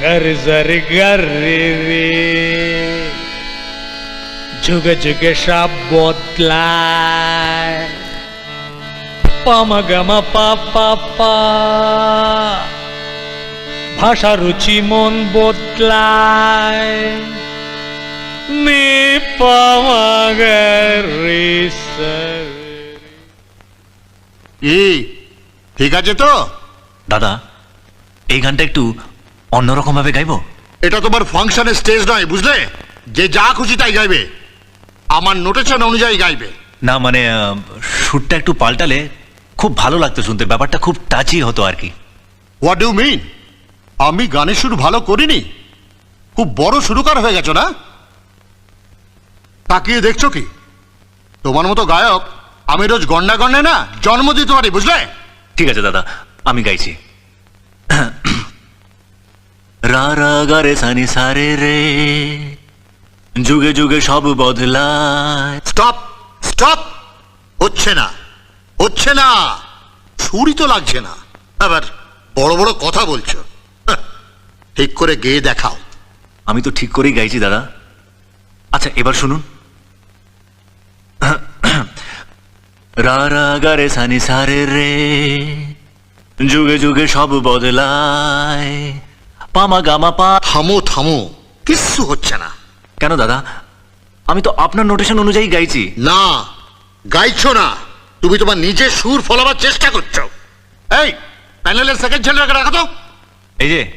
জরি গরি রে যুগে যুগে সব বদলায় পামাগামা পা পা পা ভাষা রুচি মন বদলায় নি এই ঠিক আছে তো? দাদা এই গানটা একটু অন্যরকম ভাবে গাইবো? এটা তোমার ফাংশনের স্টেজ নয় বুঝলে? যে যা খুশি তাই গাইবে। আমার নোটেশন অনুযায়ী গাইবে। না মানে সুরটা একটু পাল্টালে খুব ভালো লাগতো শুনতে ব্যাপারটা খুব টাচি হতো আর কি। হোয়াট ডু মিন আমি গানের সুর ভালো করিনি? খুব বড় সুরকার হয়ে গেছো না? তাকিয়ে দেখছ কি? তোমার মতো গায়ক আমি রোজ গন্ডা গন্ডে না জন্ম দিতে পারি বুঝলে? ঠিক আছে দাদা আমি গাইছি। রা রা গা রে সানি সারে রে। যুগে যুগে সব বদলায়। Stop stop! হচ্ছে না হচ্ছে না। সুরই তো লাগছে না। আবার বড় বড় কথা বলছো। ঠিক করে গেয়ে দেখাও। আমি তো ঠিক করেই গাইছি দাদা। আচ্ছা এবার শুনুন। রা রা গা সানি সারে রে। যুগে যুগে সব বদলায়। পামা গামা পা। থামো থামো। কিচ্ছু হচ্ছে না। কেন দাদা? আমি তো আপনার নোটেশন অনুযায়ী গাইছি। না গাইছো না। তুমি তোমার নিজের সুর ফলাবার চেষ্টা করছ। এই প্যানেলের সেকেন্ড ছেলেটাকে রাখো তো। এই যে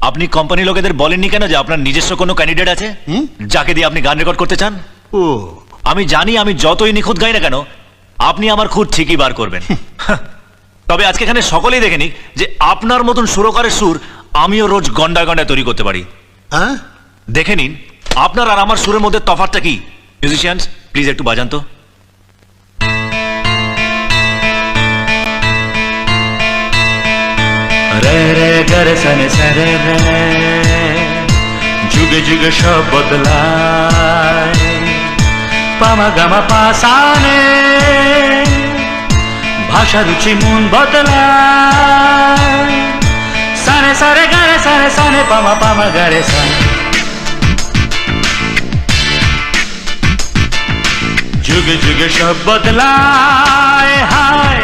আপনি কোম্পানি লোকেদের বলেননি কেন যে আপনার নিজস্ব কোনো ক্যান্ডিডেট আছে? হুম? যাকে দিয়ে আপনি গান রেকর্ড করতে চান? ও। আমি জানি আমি যতই নিখুঁত গাই না কেন আপনি আমার খুঁত ঠিকই বার করবেন। তবে আজকে এখানে সকলেই দেখে নিক যে আপনার মতন সুরকারের সুর আমিও রোজ গন্ডায় গন্ডায় তৈরি করতে পারি। হ্যাঁ? দেখে নিন আপনার আর আমার সুরের মধ্যে তফাৎটা কি? মিউজিশিয়ানস প্লিজ একটু বাজান তো। রে রে সরে রে। যুগে যুগে সব বদলায়। পামা গামা পাসানে ভাষা রুচি মন বদলায়। সারে সানে পামা পামা গারে সানে যুগে যুগে সব বদলায় হায়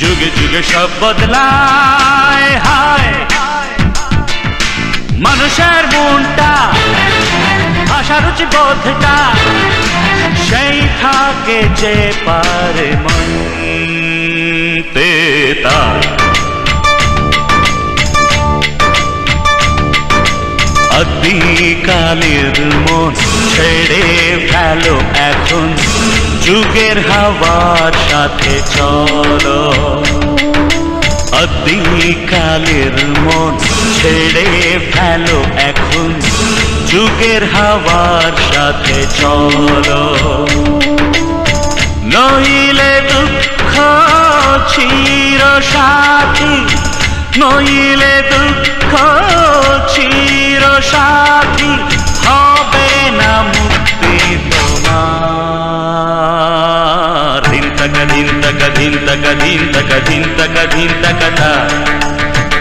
যুগে যুগে সব বদলায় হায় মানুষের মনটা ভাষা রুচি বোধটা সেই থাকে যে পারে মনতে তার আদিকালের মন ছেড়ে ফেলো এখন। যুগের হাওয়ার সাথে চলো। আদিকালের মন ছেড়ে ফেলো এখন। যুগের হাওয়ার সাথে চলো। নইলে দুঃখ চির সাথী নইলে দুঃখ চির সাথী হবে না মুক্তি তোমার দিন তক দিন তক দিন তক দিন তক দিন তক দিন তক তা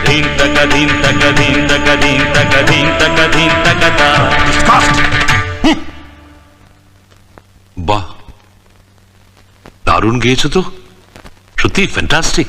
দিন তক দিন তক দিন তক দিন তক দিন তক দিন তক তা বাহ দারুণ গেয়েছো তো সত্যি ফ্যান্টাস্টিক